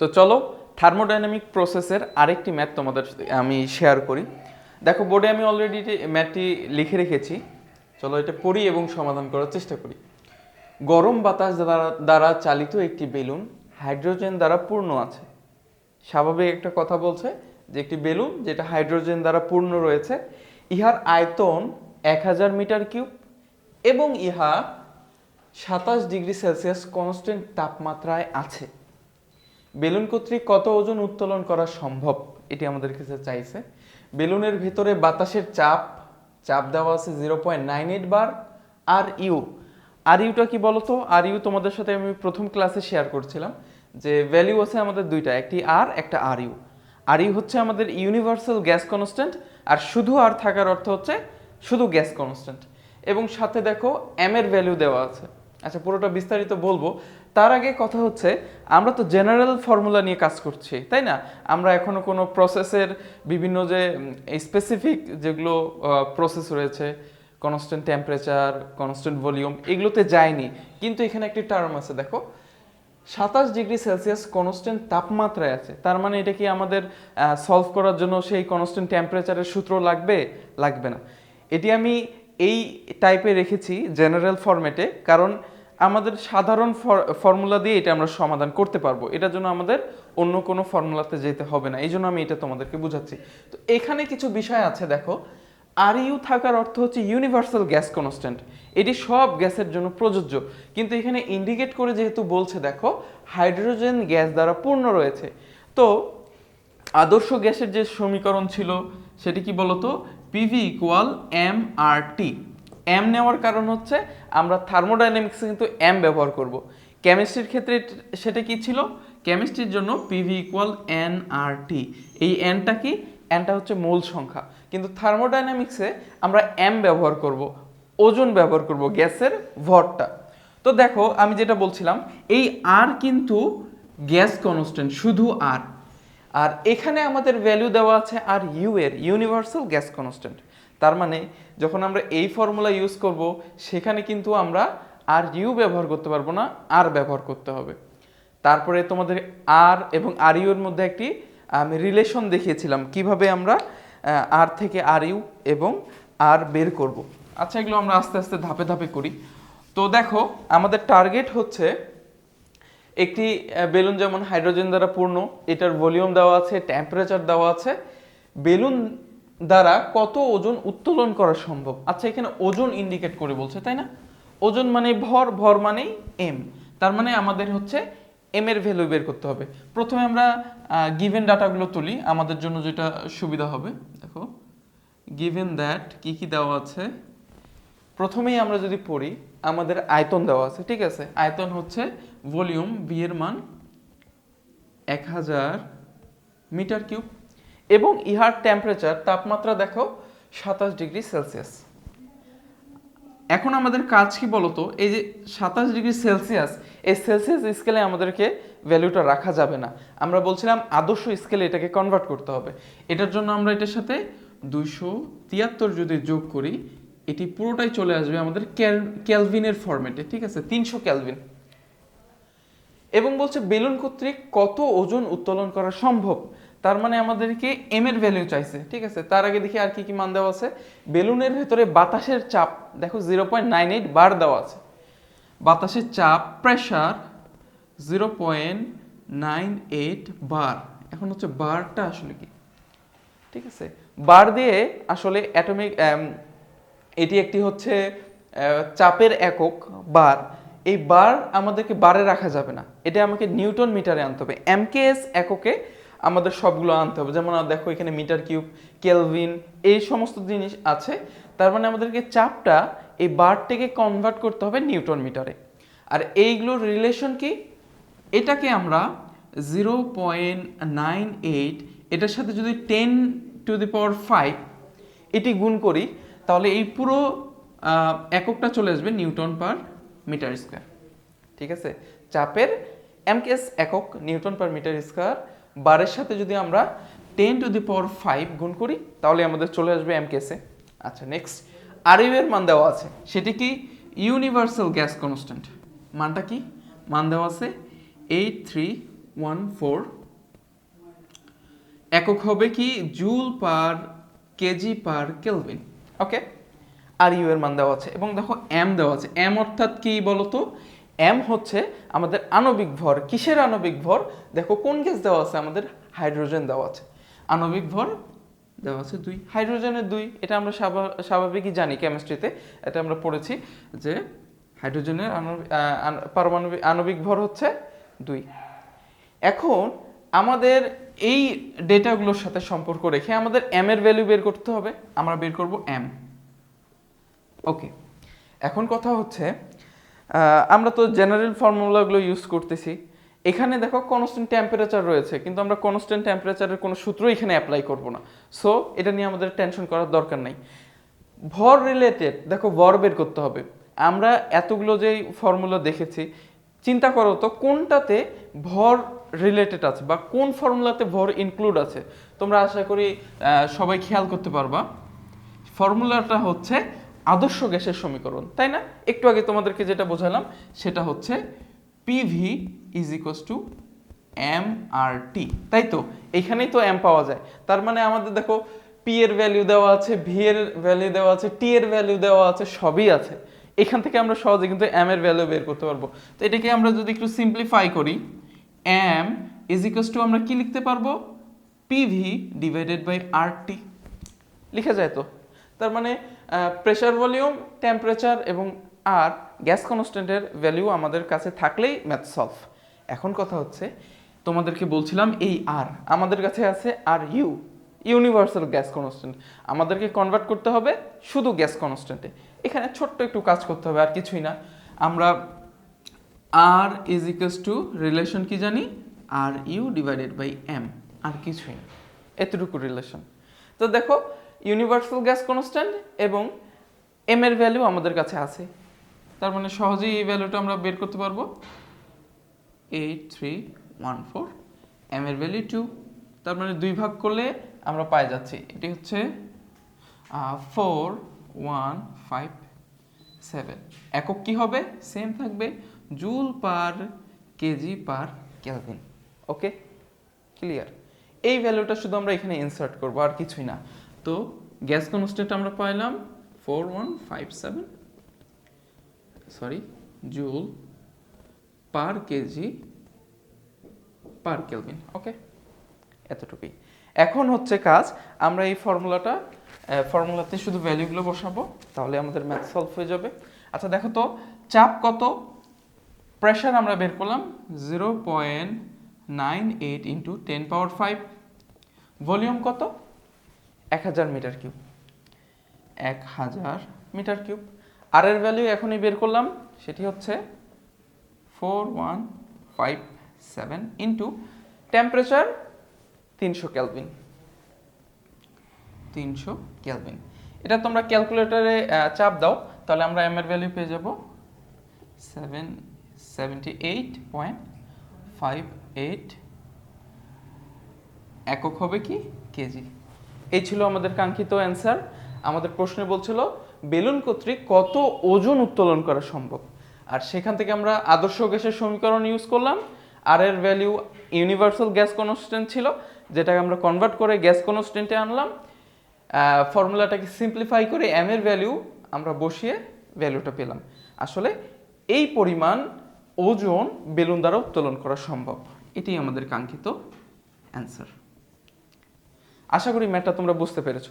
তো চলো থার্মোডাইনামিক প্রসেসের আরেকটি ম্যাথ তোমাদের আমি শেয়ার করি। দেখো বোর্ডে আমি অলরেডি ম্যাথটি লিখে রেখেছি, চলো এটা পড়ি এবং সমাধান করার চেষ্টা করি। গরম বাতাস দ্বারা দ্বারা চালিত একটি বেলুন হাইড্রোজেন দ্বারা পূর্ণ আছে। স্বাভাবিক একটা কথা বলছে যে একটি বেলুন যেটা হাইড্রোজেন দ্বারা পূর্ণ রয়েছে, ইহার আয়তন এক হাজার মিটার কিউব এবং ইহা সাতাশ ডিগ্রি সেলসিয়াস কনস্ট্যান্ট তাপমাত্রায় আছে। বেলুন কর্তৃক কত ওজন উত্তোলন করা সম্ভব? এটি আমাদের কাছে চাইছে। বেলুনের ভেতরে বাতাসের চাপ চাপ দেওয়া আছে zero point nine eight bar. R U, R Yuta কি বলতো? আর ইউ তোমাদের সাথে আমি প্রথম ক্লাসে শেয়ার করছিলাম যে ভ্যালিউ আছে আমাদের দুইটা, একটি আর, একটা আর ইউ। আর ইউ হচ্ছে আমাদের ইউনিভার্সাল গ্যাস কনস্ট্যান্ট আর শুধু আর থাকার অর্থ হচ্ছে শুধু গ্যাস কনস্ট্যান্ট এবং সাথে দেখো এম এর ভ্যালু দেওয়া আছে। আচ্ছা পুরোটা বিস্তারিত বলব। তার আগে কথা হচ্ছে, আমরা তো জেনারেল ফর্মুলা নিয়ে কাজ করছি, তাই না? আমরা এখনও কোনো প্রসেসের বিভিন্ন যে স্পেসিফিক যেগুলো প্রসেস রয়েছে কনস্ট্যান্ট টেম্পারেচার কনস্ট্যান্ট ভলিউম এগুলোতে যায়নি কিন্তু এখানে একটি টার্ম আছে, দেখো। সাতাশ ডিগ্রি সেলসিয়াস কনস্ট্যান্ট তাপমাত্রায় আছে। তার মানে এটা কি আমাদের সলভ করার জন্য সেই কনস্ট্যান্ট টেম্পারেচারের সূত্র লাগবে? লাগবে না। এটি আমি এই টাইপে রেখেছি জেনারেল ফরম্যাটে কারণ আমাদের সাধারণ ফর্মুলা দিয়ে এটা আমরা সমাধান করতে পারব। এটার জন্য আমাদের অন্য কোনো ফর্মুলাতে যেতে হবে না। এই জন্য আমি এটা তোমাদেরকে বুঝাচ্ছি। তো এখানে কিছু বিষয় আছে, দেখো। আর ইউ থাকার অর্থ হচ্ছে ইউনিভার্সাল গ্যাস কনস্ট্যান্ট এটি সব গ্যাসের জন্য প্রযোজ্য। কিন্তু এখানে ইন্ডিকেট করে যেহেতু বলছে, দেখো হাইড্রোজেন গ্যাস দ্বারা পূর্ণ রয়েছে। তো আদর্শ গ্যাসের যে সমীকরণ ছিল, সেটি কি বলতো? PV equal M R T M নেওয়ার কারণ হচ্ছে আমরা থার্মোডাইনামিক্সে কিন্তু এম ব্যবহার করব। কেমিস্ট্রির ক্ষেত্রে সেটা কি ছিল? কেমিস্ট্রির জন্য PV equal N R T এই এনটা কি? এনটা হচ্ছে মূল সংখ্যা। কিন্তু থার্মোডাইনামিক্সে আমরা এম ব্যবহার করব, ওজন ব্যবহার করব গ্যাসের ভরটা। তো দেখো, আমি যেটা বলছিলাম, এই আর কিন্তু গ্যাস কনস্ট্যান্ট শুধু আর আর এখানে আমাদের ভ্যালু দেওয়া আছে আর ইউ এর ইউনিভার্সাল গ্যাস কনস্ট্যান্ট তার মানে যখন আমরা এই ফর্মুলা ইউজ করব, সেখানে কিন্তু আমরা আর ইউ ব্যবহার করতে পারব না আর ব্যবহার করতে হবে। তারপরে তোমাদের আর এবং আর ইউ এর মধ্যে একটি, আমি রিলেশন দেখিয়েছিলাম, কীভাবে আমরা আর থেকে আর ইউ এবং আর বের করব। আচ্ছা এগুলো আমরা আস্তে আস্তে ধাপে ধাপে করি। তো দেখো, আমাদের টার্গেট হচ্ছে একটি বেলুন যেমন হাইড্রোজেন দ্বারা পূর্ণ, এটার ভলিউম দেওয়া আছে টেম্পারেচার দেওয়া আছে। বেলুন দ্বারা কত ওজন উত্তোলন করা সম্ভব? আচ্ছা এখানে ওজন ইন্ডিকেট করে বলছে, তাই না? ওজন মানে ভর ভর মানেই এম তার মানে আমাদের হচ্ছে এম এর ভ্যালু বের করতে হবে। প্রথমে আমরা গিভেন ডাটাগুলো তুলি, আমাদের জন্য যেটা সুবিধা হবে। দেখো গিভেন দ্যাট কি কি দেওয়া আছে? প্রথমেই আমরা যদি পড়ি, আমাদের আয়তন দেওয়া আছে, ঠিক আছে? আয়তন হচ্ছে ভলিউম ভি এর মান এক হাজার মিটার কিউব। এবং ইহার টেম্পারেচার তাপমাত্রা দেখো সাতাশ ডিগ্রি সেলসিয়াস। এখন আমাদের কাজ কি বলতো? এই যে সাতাশ ডিগ্রি সেলসিয়াস, এই সেলসিয়াস স্কেলে আমাদেরকে ভ্যালুটা রাখা যাবে না। আমরা বলছিলাম আদর্শ স্কেলে এটাকে কনভার্ট করতে হবে। এটার জন্য আমরা এটার সাথে দুইশো তিয়াত্তর যদি যোগ করি, এটি পুরোটাই চলে আসবে আমাদের ক্যালভিনের ফরম্যাটে ঠিক আছে? তিনশো ক্যালভিন এবং বলছে বেলুন কর্তৃক কত ওজন উত্তোলন করা সম্ভব? তার মানে আমাদেরকে এম এর ভ্যালু চাইছে, ঠিক আছে? তার আগে দেখি আর কি কি মান দেওয়া আছে। বেলুনের ভেতরে বাতাসের চাপ, দেখো zero point nine eight bar দেওয়া আছে। বাতাসের চাপ pressure zero point nine eight bar. এখন হচ্ছে বারটা আসলে কি? ঠিক আছে? বার দিয়ে আসলে অ্যাটমিক এটি একটি হচ্ছে চাপের একক বার। এই বার আমাদেরকে বারে রাখা যাবে না। এটা আমাকে নিউটন মিটারে আনতে হবে। এমকেএস এককে আমাদের সবগুলো আনতে হবে। যেমন দেখো এখানে মিটার কিউব, কেলভিন, এই সমস্ত জিনিস আছে। তার মানে আমাদেরকে চাপটা এই বারটিকে কনভার্ট করতে হবে নিউটন মিটারে। আর এইগুলোর রিলেশন কি? এটাকে আমরা জিরো পয়েন্ট নাইন এইট এটার সাথে যদি ten to the power five এটি গুণ করি, তাহলে এই পুরো এককটা চলে আসবে নিউটন পার মিটার স্কোয়ার। ঠিক আছে? চাপের এমকেএস একক, নিউটন পার মিটার স্কোয়ার বারের সাথে যদি আমরা ten to the power five গুণ করি, তাহলে আমাদের চলে আসবে এমকেএসে আচ্ছা নেক্সট আর মান দেওয়া আছে। সেটি কি ইউনিভার্সাল গ্যাস কনস্ট্যান্ট মানটা কি? মান দেওয়া আছে এইট থ্রি ওয়ান ফোর একক হবে কি joule per kg per kelvin okay R U এর মান দেওয়া আছে। এবং দেখো এম দেওয়া আছে। এম অর্থাৎ কি বলতো? এম হচ্ছে আমাদের আণবিক ভর। কিসের আণবিক ভর? দেখো কোন গ্যাস দেওয়া আছে? আমাদের হাইড্রোজেন দেওয়া আছে। আণবিক ভর দেওয়া আছে দুই। হাইড্রোজেনের দুই। এটা আমরা স্বাভা- স্বাভাবিকই জানি কেমিস্ট্রিতে এটা আমরা পড়েছি যে হাইড্রোজেনের পারমাণবিক, আণবিক ভর হচ্ছে দুই। এখন আমাদের এই ডেটাগুলোর সাথে সম্পর্ক রেখে আমাদের এম এর ভ্যালু বের করতে হবে। আমরা বের করব এম ওকে এখন কথা হচ্ছে আমরা তো জেনারেল ফর্মুলাগুলো ইউজ করতেছি। এখানে দেখো কনস্ট্যান্ট টেম্পারেচার রয়েছে, কিন্তু আমরা কনস্ট্যান্ট টেম্পারেচারের কোনো সূত্র এখানে অ্যাপ্লাই করব না। সো এটা নিয়ে আমাদের টেনশন করার দরকার নাই। ভর রিলেটেড দেখো ভর বের করতে হবে। আমরা এতগুলো যে ফর্মুলা দেখেছি, চিন্তা করো তো কোনটাতে ভর রিলেটেড আছে বা কোন ফর্মুলাতে ভর ইনক্লুড আছে? তোমরা আশা করি সবাই খেয়াল করতে পারবা। ফর্মুলাটা হচ্ছে আদর্শ গ্যাসের সমীকরণ, তাই না? একটু আগে তোমাদেরকে যেটা বোঝালাম, সেটা হচ্ছে PV is equals to M R T তাই তো? এখানেই তো এম পাওয়া যায়। তার মানে আমাদের দেখো পি এর ভ্যালু দেওয়া আছে ভি এর ভ্যালু দেওয়া আছে টি এর ভ্যালু দেওয়া আছে, সবই আছে। এখান থেকে আমরা সহজে কিন্তু এম এর ভ্যালু বের করতে পারব। তো এটাকে আমরা যদি একটু সিম্পলিফাই করি এম ইজ ইকোয়াস টু আমরা কি লিখতে পারব? PV divided by R T লিখা যায় তো? তার মানে প্রেশার ভলিউম টেম্পারেচার এবং আর গ্যাস কনস্ট্যান্টের ভ্যালিউ আমাদের কাছে থাকলেই ম্যাথ সলভ এখন কথা হচ্ছে, তোমাদেরকে বলছিলাম এই আর আমাদের কাছে আছে R U universal gas constant আমাদেরকে কনভার্ট করতে হবে শুধু গ্যাস কনস্ট্যান্টে এখানে ছোট্ট একটু কাজ করতে হবে, আর কিছুই না। আমরা R is equals to relation কি জানি? R U divided by M আর কিছুই না। এতটুকু রিলেশন তো দেখো ইউনিভার্সাল গ্যাস কনস্ট্যান্ট এবং এম এর ভ্যালু আমাদের কাছে আছে। তার মানে সহজেই এই ভ্যালুটা আমরা বের করতে পারব। Eight three one four M এর ভ্যালু টু তার মানে দুই ভাগ করলে আমরা পাই যাচ্ছি। এটি হচ্ছে ফোর ওয়ান ফাইভ সেভেন একক কী হবে? সেম থাকবে joule per kg per kelvin okay clear এই ভ্যালুটা শুধু আমরা এখানে ইনসার্ট করব, আর কিছুই না। তো গ্যাস কনস্ট্যান্ট আমরা পাইলাম? Four one five seven sorry joule per kg per kelvin okay এতটুকুই। এখন হচ্ছে কাজ, আমরা এই ফর্মুলাটা ফর্মুলাতে শুধু ভ্যালুগুলো বসাবো, তাহলে আমাদের ম্যাথ সলভ হয়ে যাবে। আচ্ছা দেখো তো, চাপ কত? প্রেশার আমরা বের করলাম zero point nine eight into ten power five volume কত? এক হাজার মিটার কিউব। এক হাজার মিটার কিউব। আর এর ভ্যালু এখনই বের করলাম, সেটি হচ্ছে four one five seven into temperature তিনশো ক্যালভিন তিনশো ক্যালভিন এটা তোমরা ক্যালকুলেটরে চাপ দাও, তাহলে আমরা এম এর ভ্যালু পেয়ে যাব seven seventy eight point five eight একক হবে কি? কেজি। এই ছিল আমাদের কাঙ্ক্ষিত অ্যান্সার আমাদের প্রশ্নে বলছিল, বেলুন কর্তৃক কত ওজন উত্তোলন করা সম্ভব? আর সেখান থেকে আমরা আদর্শ গ্যাসের সমীকরণ ইউজ করলাম। আর এর ভ্যালু ইউনিভার্সাল গ্যাস কনস্ট্যান্ট ছিল, যেটাকে আমরা কনভার্ট করে গ্যাস কনস্ট্যান্টে আনলাম। ফর্মুলাটাকে সিম্পলিফাই করে এম এর ভ্যালু আমরা বসিয়ে ভ্যালুটা পেলাম। আসলে এই পরিমাণ ওজন বেলুন দ্বারা উত্তোলন করা সম্ভব। এটি আমাদের কাঙ্ক্ষিত অ্যান্সার আশা করি ম্যাটটা তোমরা বুঝতে পেরেছ।